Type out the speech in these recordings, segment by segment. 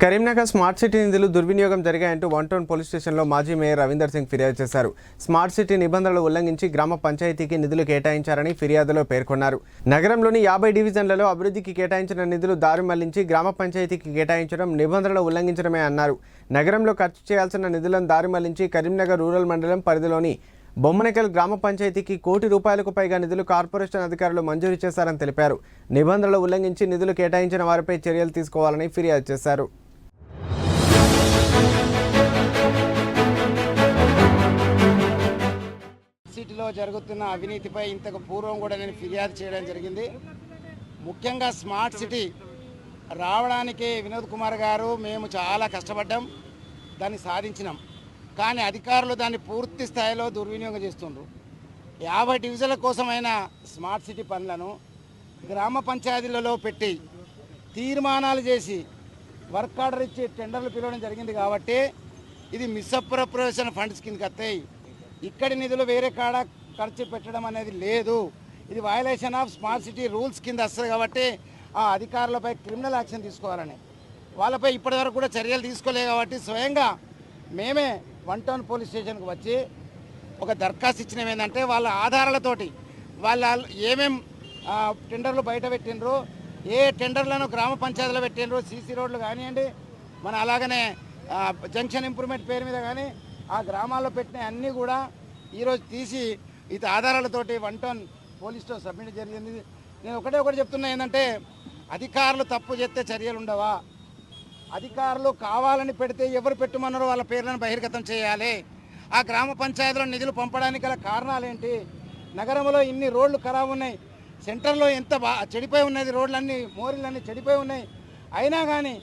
Karimnagar smart city నిధులు దుర్వినియోగం జరిగాయంటూ one town police స్టేషన్లో మాజీ మేయర్ రవీందర్ సింగ్ ఫిర్యాదు చేశారు. స్మార్ట్ సిటీ నిబంధనలు ఉల్లంఘించి గ్రామ పంచాయతీకి నిధులు కేటాయించారని ఫిర్యాదులో పేర్కొన్నారు. నగరంలోని యాభై డివిజన్లలో అభివృద్ధికి కేటాయించిన నిధులు దారి మళ్ళించి గ్రామ పంచాయతీకి కేటాయించడం నిబంధనలు ఉల్లంఘించడమే అన్నారు. నగరంలో ఖర్చు చేయాల్సిన నిధులను దారి మళ్ళించి కరీంనగర్ రూరల్ మండలం పరిధిలోని బొమ్మనకల్ గ్రామ పంచాయతీకి కోటి రూపాయలకు పైగా నిధులు కార్పొరేషన్ అధికారులు మంజూరు చేశారని తెలిపారు. నిబంధనలు ఉల్లంఘించి నిధులు కేటాయించిన వారిపై చర్యలు తీసుకోవాలని ఫిర్యాదు చేశారు. సిటీలో జరుగుతున్న అవినీతిపై ఇంతకు పూర్వం కూడా నేను ఫిర్యాదు చేయడం జరిగింది. ముఖ్యంగా స్మార్ట్ సిటీ రావడానికి వినోద్ కుమార్ గారు మేము చాలా కష్టపడ్డాం దాన్ని సాధించినాం. కానీ అధికారులు దాన్ని పూర్తి స్థాయిలో దుర్వినియోగం చేస్తుండ్రు. యాభై డివిజన్ల కోసమైన స్మార్ట్ సిటీ పనులను గ్రామ పంచాయతీలలో పెట్టి తీర్మానాలు చేసి వర్క్ ఆర్డర్ ఇచ్చి టెండర్లు పిలవడం జరిగింది కాబట్టి ఇది మిస్అప్రప్రవేషన్ ఫండ్స్ కిందకి వస్తాయి. ఇక్కడి నిధులు వేరే కాడ ఖర్చు పెట్టడం అనేది లేదు. ఇది violation of smart city rules కింద వస్తుంది కాబట్టి ఆ అధికారులపై క్రిమినల్ యాక్షన్ తీసుకోవాలని. వాళ్ళపై ఇప్పటివరకు కూడా చర్యలు తీసుకోలేదు కాబట్టి స్వయంగా మేమే వన్ టౌన్ పోలీస్ స్టేషన్కి వచ్చి ఒక దరఖాస్తు ఇచ్చినవి ఏంటంటే వాళ్ళ ఆధారాలతోటి వాళ్ళ ఏమేం టెండర్లు బయట పెట్టినరు ఏ టెండర్లను గ్రామ పంచాయతీలో పెట్టినరు సీసీ రోడ్లు కానివ్వండి మన అలాగనే జంక్షన్ ఇంప్రూవ్మెంట్ పేరు మీద కానీ ఆ గ్రామాల్లో పెట్టిన అన్నీ కూడా ఈరోజు తీసి ఇత ఆధారాలతోటి వన్ టౌన్ పోలీస్తో సబ్మిట్ జరిగింది. నేను ఒకటే ఒకటి చెప్తున్నా ఏంటంటే అధికారులు తప్పు చేస్తే చర్యలు ఉండవా? అధికారులు కావాలని పెడితే ఎవరు పెట్టమన్నారో వాళ్ళ పేర్లను బహిర్గతం చేయాలి. ఆ గ్రామ పంచాయతీలో నిధులు పంపడానికి గల కారణాలు ఏంటి నగరంలో ఇన్ని రోడ్లు ఖరాబ్ ఉన్నాయి. సెంటర్లో ఎంత బా చెడిపోయి ఉన్నది? రోడ్లన్నీ మోరీలన్నీ చెడిపోయి ఉన్నాయి. అయినా కానీ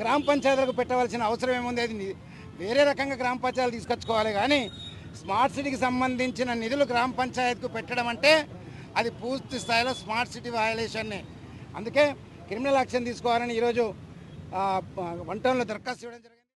గ్రామ పంచాయతీలకు పెట్టవలసిన అవసరం ఏముంది? అది వేరే రకంగా గ్రామ పంచాయతీలు తీసుకొచ్చుకోవాలి కానీ స్మార్ట్ సిటీకి సంబంధించిన నిధులు గ్రామ పంచాయతీకు పెట్టడం అంటే అది పూర్తి స్థాయిలో స్మార్ట్ సిటీ వయలేషన్ని అందుకే క్రిమినల్ యాక్షన్ తీసుకోవాలని ఈరోజు వంటల్లో వన్ టౌన్లో దరఖాస్తు ఇవ్వడం జరిగింది.